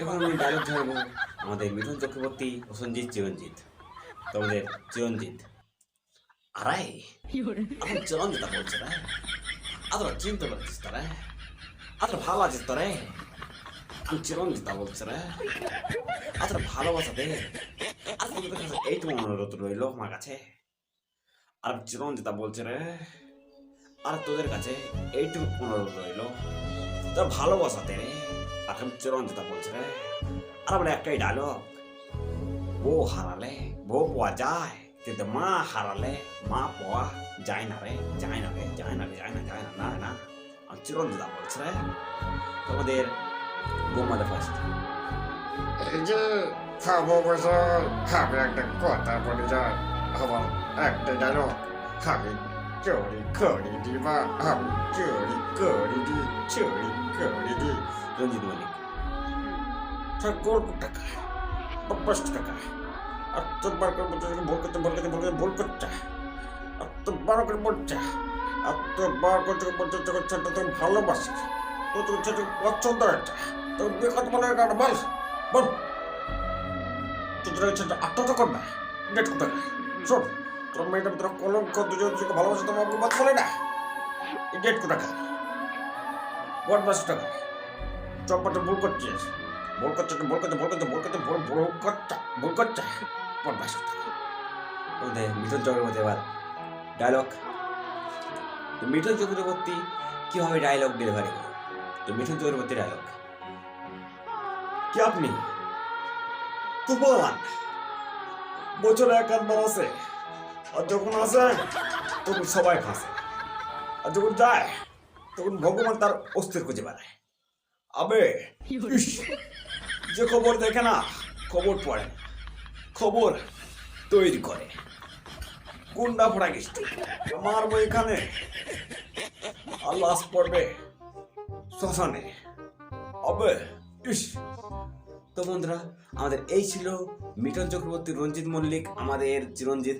এখন আমি ডায়লগ ধরবো আমাদের মিঠুন চক্রবর্তী ও সঞ্জিত চিরঞ্জিত। তোমাদের চিরঞ্জিত। আরে এখন চিরঞ্জিতা বলছে রে। আদরা চিনতে পারছিস তোরে আদরা ভালো আছিস তোরে আমি চিরঞ্জিতা বলছে রে। আদরা ভালোবাসা দে। আর তোদের কাছে এইটুকু অনুরোধ রইল আমার কাছে। আর চিরঞ্জিতা বলছে রে। আর তোদের কাছে এইটুকু অনুরোধ রইল। তোর ভালোবাসাতে রে। আমি চিরঞ্জিতা বলছে রে আর আমার একটাই ডায়লগ বউ হারালে, বউ পাওয়া যায়, কিন্তু মা হারালে, মা পাওয়া যায় না রে, যায় না রে, যায় না রে, যায় না যায় না না না। আমি চিরঞ্জিতা বলছে রে তোমাদের বৌমাদের ফার্স্ট এই যে খাব বছর আমি একটা কথা বলে যাই আমার একটা জানো আমি চুরি করি দি বা আমি চুরি করি দি চুরি তার গল্প টাকা। পঞ্চাশ টাকা। আর তোর বার করে বলতে ভুল করতে ভুল করতে ভুল করতে ভুল করতে আর তোর বার করে বলছে। আর তোর বার করতে বলতে তোর ছেলেটা তোর ভালোবাসে। তো তোর ছেলে পছন্দ হয়েছে তোর বিয়ে বলে কারণ বল বল। তোদের ছেলেটা আত্মহত্যা করবে ডেট কোথায়? শোন, তোর মেয়েটা তোর কলঙ্ক, দুজন দুজনকে ভালোবাসে তোমার বাদ বলে না। ডেট কোথায়? পঞ্চাশ টাকা। চপ্পাটা ভুল করছিস। ভুল করছে ভুল করছে ভুল করছে ভুল করছে ভুল ভুল করছে ভুল করছে মিঠুন চক্রবর্তী এবার ডায়লগ তো মিঠুন চক্রবর্তী কীভাবে ডায়লগ ডেলিভারি করে তো মিঠুন চক্রবর্তী ডায়লগ কি আপনি? তুফান বছরে আসে। আর যখন আসে, তখন সবাই ফাঁসে। আর যখন যায়, তখন ভগবান তার অস্থির খুঁজে বেড়ায়। আবে যে খবর দেখে না খবর পড়ে। খবর তৈরি করে। গুন্ডা ফোড়া গেছি মারবো এখানে। আর লাশ পড়বে শ্মশানে। আবে ইস। তো বন্ধুরা আমাদের এই ছিল মিঠন চক্রবর্তী রঞ্জিত মল্লিক আমাদের চিরঞ্জিত।